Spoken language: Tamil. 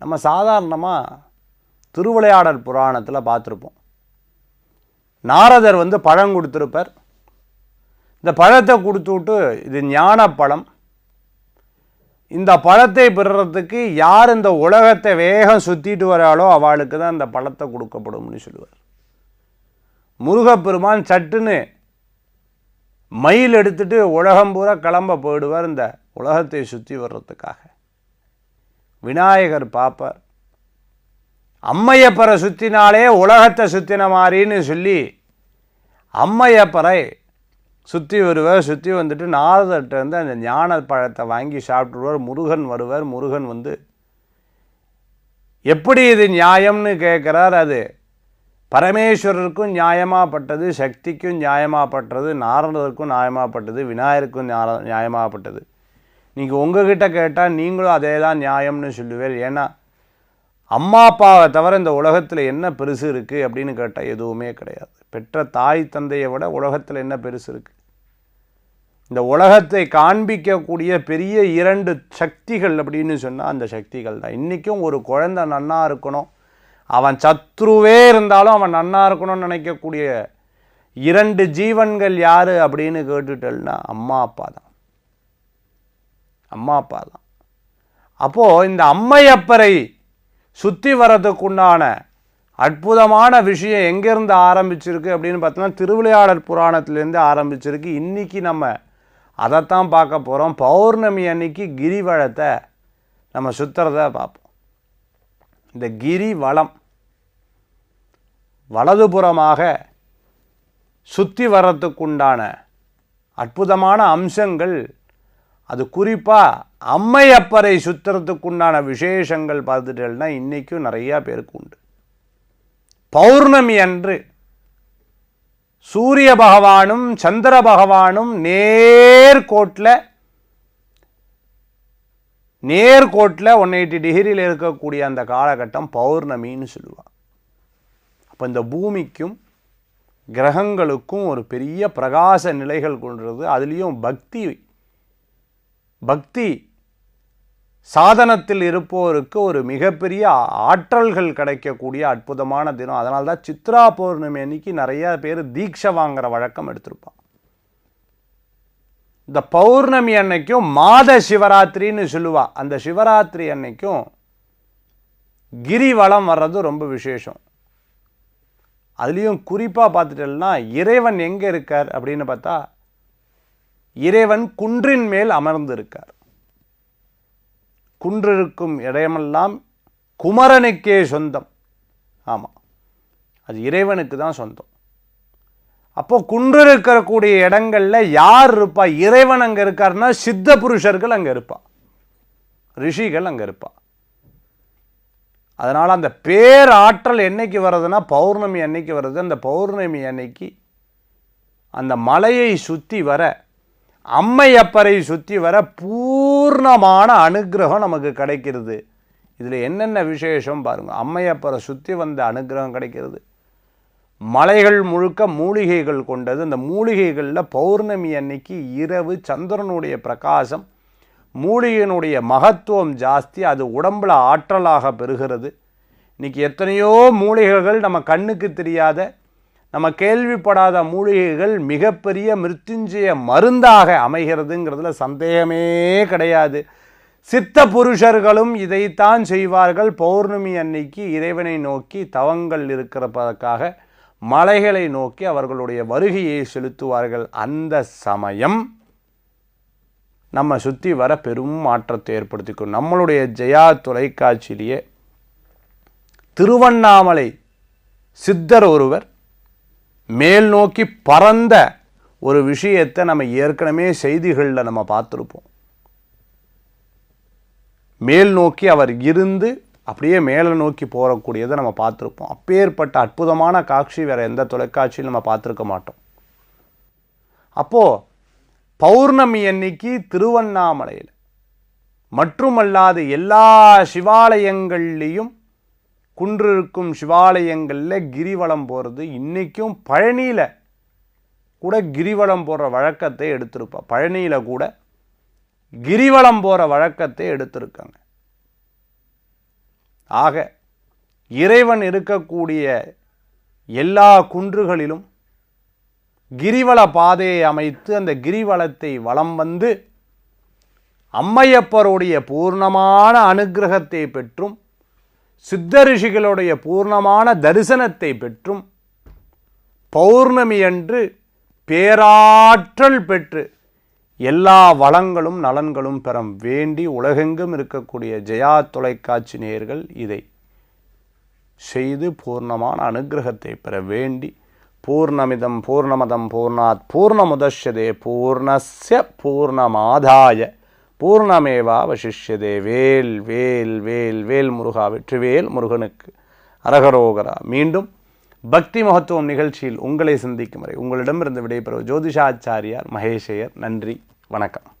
நம்ம சாதாரணமாக திருவிளையாடல் புராணத்தில் பார்த்துருப்போம். நாரதர் வந்து பழம் கொடுத்துருப்பார். இந்த பழத்தை கொடுத்து விட்டு இது ஞான பழம் இந்த பழத்தை பெறுறதுக்கு யார் இந்த உலகத்தை வேகம் சுற்றிட்டு வராளோ அவளுக்கு தான் இந்த பழத்தை கொடுக்கப்படும்னு சொல்லுவார். முருகப்பெருமான் சட்டுன்னு மயில் எடுத்துட்டு உலகம் பூரா கிளம்ப போயிடுவார் இந்த உலகத்தை சுற்றி வர்றதுக்காக. விநாயகர் பார்ப்பார். அம்மையப்பரை சுற்றினாலே உலகத்தை சுற்றின மாதிரின்னு சொல்லி அம்மையப்பறை சுற்றி வருவார் சுற்றி வந்துட்டு நாரதர்கிட்ட இருந்து அந்த ஞான பழத்தை வாங்கி சாப்பிட்டுருவார். முருகன் வருவார் முருகன் வந்து எப்படி இது நியாயம்னு கேட்குறார். அது பரமேஸ்வரருக்கும் நியாயமாகப்பட்டது சக்திக்கும் நியாயமாகப்பட்டது நாரதருக்கும் நியாயமாகப்பட்டது விநாயகருக்கும் ஞா நியாயமாகப்பட்டது நீங்கள் உங்ககிட்ட கேட்டால் நீங்களும் அதே தான் நியாயம்னு சொல்லுவேன். ஏன்னா அம்மா அப்பாவை தவிர இந்த உலகத்தில் என்ன பெருசு இருக்குது அப்படின்னு கேட்டால் எதுவுமே கிடையாது. பெற்ற தாய் தந்தையை விட உலகத்தில் என்ன பெருசு இருக்குது இந்த உலகத்தை காண்பிக்கக்கூடிய பெரிய இரண்டு சக்திகள் அப்படின்னு சொன்னால் அந்த சக்திகள் தான். இன்றைக்கும் ஒரு குழந்தை நன்னா இருக்கணும். அவன் சத்ருவே இருந்தாலும் அவன் நன்னா இருக்கணும்னு நினைக்கக்கூடிய இரண்டு ஜீவன்கள் யார் அப்படின்னு கேட்டுட்டல்னா அம்மா அப்பா தான். அம்மா அப்பா தான். அப்போது இந்த அம்மையப்பரை சுற்றி வர்றதுக்குண்டான அற்புதமான விஷயம் எங்கேருந்து ஆரம்பிச்சிருக்கு அப்படின்னு பார்த்தோம்னா திருவிளையாடல் புராணத்திலேருந்து ஆரம்பிச்சிருக்கு. இன்றைக்கி நம்ம அதைத்தான் பார்க்க போகிறோம் பௌர்ணமி அன்னைக்கு கிரிவலத்தை நம்ம சுற்றுறத பார்ப்போம். இந்த கிரி வளம் வலதுபுறமாக சுற்றி வர்றதுக்குண்டான அற்புதமான அம்சங்கள் அது குறிப்பாக அம்மையப்பரை சுற்றுறதுக்குண்டான விசேஷங்கள் பார்த்துட்டேன்னா இன்றைக்கும் நிறையா பேருக்கு உண்டு. பௌர்ணமி அன்று சூரிய பகவானும் சந்திர பகவானும் நேர்கோட்டில் நேர்கோட்டில் ஒன் எயிட்டி டிகிரியில் இருக்கக்கூடிய அந்த காலகட்டம் பௌர்ணமின்னு சொல்லுவாள் அப்போ இந்த பூமிக்கும் கிரகங்களுக்கும் ஒரு பெரிய பிரகாச நிலைகள் கொண்டுறது அதுலேயும் பக்தி பக்தி சாதனத்தில் இருப்போருக்கு ஒரு மிகப்பெரிய ஆற்றல்கள் கிடைக்கக்கூடிய அற்புதமான தினம். அதனால தான் சித்ரா பௌர்ணமி அன்னைக்கு நிறைய பேர் தீட்சை வாங்குற வழக்கம் எடுத்திருப்பான் இந்த பௌர்ணமி அன்னைக்கும் மாத சிவராத்திரின்னு சொல்லுவா. அந்த சிவராத்திரி அன்னைக்கும் கிரிவலம் வர்றது ரொம்ப விசேஷம். அதுலேயும் குறிப்பாக பார்த்துட்டோம்னா இறைவன் எங்கே இருக்கார் அப்படின்னு பார்த்தா இறைவன் குன்றின் மேல் அமர்ந்து இருக்கார் குன்றிருக்கும் இடமெல்லாம் குமரனுக்கே சொந்தம். ஆமாம் அது இறைவனுக்கு தான் சொந்தம். அப்போ குன்று இருக்கக்கூடிய இடங்களில் யார் இருப்பா? இறைவன் அங்கே இருக்காருன்னா சித்த புருஷர்கள் அங்கே இருப்பா. ரிஷிகள் அங்கே இருப்பா. அதனால் அந்த பேராற்றல் என்னைக்கு வருதுன்னா பௌர்ணமி அன்னைக்கு வருது. அந்த பௌர்ணமி அன்னைக்கு அந்த மலையை சுற்றி வர அம்மையப்பரை சுற்றி வர பூர்ணமான அனுகிரகம் நமக்கு கிடைக்கிறது. இதில் என்னென்ன விசேஷம் பாருங்கள் அம்மையப்பரை சுற்றி வந்த அனுகிரகம் கிடைக்கிறது. மலைகள் முழுக்க மூலிகைகள் கொண்டது. அந்த மூலிகைகளில் பௌர்ணமி அன்னைக்கு இரவு சந்திரனுடைய பிரகாசம் மூலிகையினுடைய மகத்துவம் ஜாஸ்தி அது உடம்புல ஆற்றலாக பெறுகிறது. இன்றைக்கி எத்தனையோ மூலிகைகள் நம்ம கண்ணுக்கு தெரியாத நம்ம கேள்விப்படாத மூலிகைகள் மிகப்பெரிய மிருத்துஞ்சய மருந்தாக அமைகிறதுங்கிறதுல சந்தேகமே கிடையாது. சித்த புருஷர்களும் இதைத்தான் செய்வார்கள். பௌர்ணமி அன்னைக்கு இறைவனை நோக்கி தவங்கள் இருக்கிறப்பதற்காக மலைகளை நோக்கி அவர்களுடைய வருகையை செலுத்துவார்கள். அந்த சமயம் நம்ம சுற்றி வர பெரும் மாற்றத்தை ஏற்படுத்திக்கும். நம்மளுடைய ஜெயா தொலைக்காட்சியிலேயே திருவண்ணாமலை சித்தர் ஒருவர் மேல் நோக்கி பறந்த ஒரு விஷயத்தை நம்ம ஏற்கனவே செய்திகளில் நம்ம பார்த்துருப்போம். மேல் நோக்கி அவர் இருந்து அப்படியே மேலே நோக்கி போகக்கூடியதை நம்ம பார்த்துருப்போம். அப்பேற்பட்ட அற்புதமான காட்சி வேறு எந்த தொலைக்காட்சியும் நம்ம பார்த்துருக்க மாட்டோம். அப்போது பௌர்ணமி அன்னைக்கு திருவண்ணாமலையில் மட்டுமல்லாது எல்லா சிவாலயங்கள்லேயும் குன்றிருக்கும் சிவாலயங்களில் கிரிவலம் போகிறது இன்றைக்கும் பழனியில் கூட கிரிவலம் போகிற வழக்கத்தை எடுத்திருப்பா. பழனியில் கூட கிரிவலம் போகிற வழக்கத்தை எடுத்திருக்காங்க. ஆக இறைவன் இருக்கக்கூடிய எல்லா குன்றுகளிலும் கிரிவல பாதையை அமைத்து அந்த கிரிவலத்தை வலம் வந்து அம்மையப்பருடைய பூர்ணமான அனுக்கிரகத்தை பெற்றும் சித்த ரிஷிகளுடைய பூர்ணமான தரிசனத்தை பெற்றும் பௌர்ணமி அன்று பேராற்றல் பெற்று எல்லா வளங்களும் நலன்களும் பெற வேண்டி உலகெங்கும் இருக்கக்கூடிய ஜெயா தொலைக்காட்சி நேயர்கள் இதை செய்து பூர்ணமான அனுக்கிரகத்தை பெற வேண்டி பூர்ணமிதம் பூர்ணமதம் பூர்ணாத் பூர்ணமுதஷ்யதே பூர்ணஸ்ய பூர்ணமாதாய பூர்ணமேவா வசிஷ்யதே. வேல் வேல் வேல் வேல் முருகா வெற்றிவேல் முருகனுக்கு அரகரோகரா. மீண்டும் பக்தி மகத்துவம் நிகழ்ச்சியில் உங்களை சந்திக்கும் வரை உங்களிடமிருந்து விடைபெறுவது ஜோதிஷாச்சாரியார் மகேஷையர். நன்றி வணக்கம்.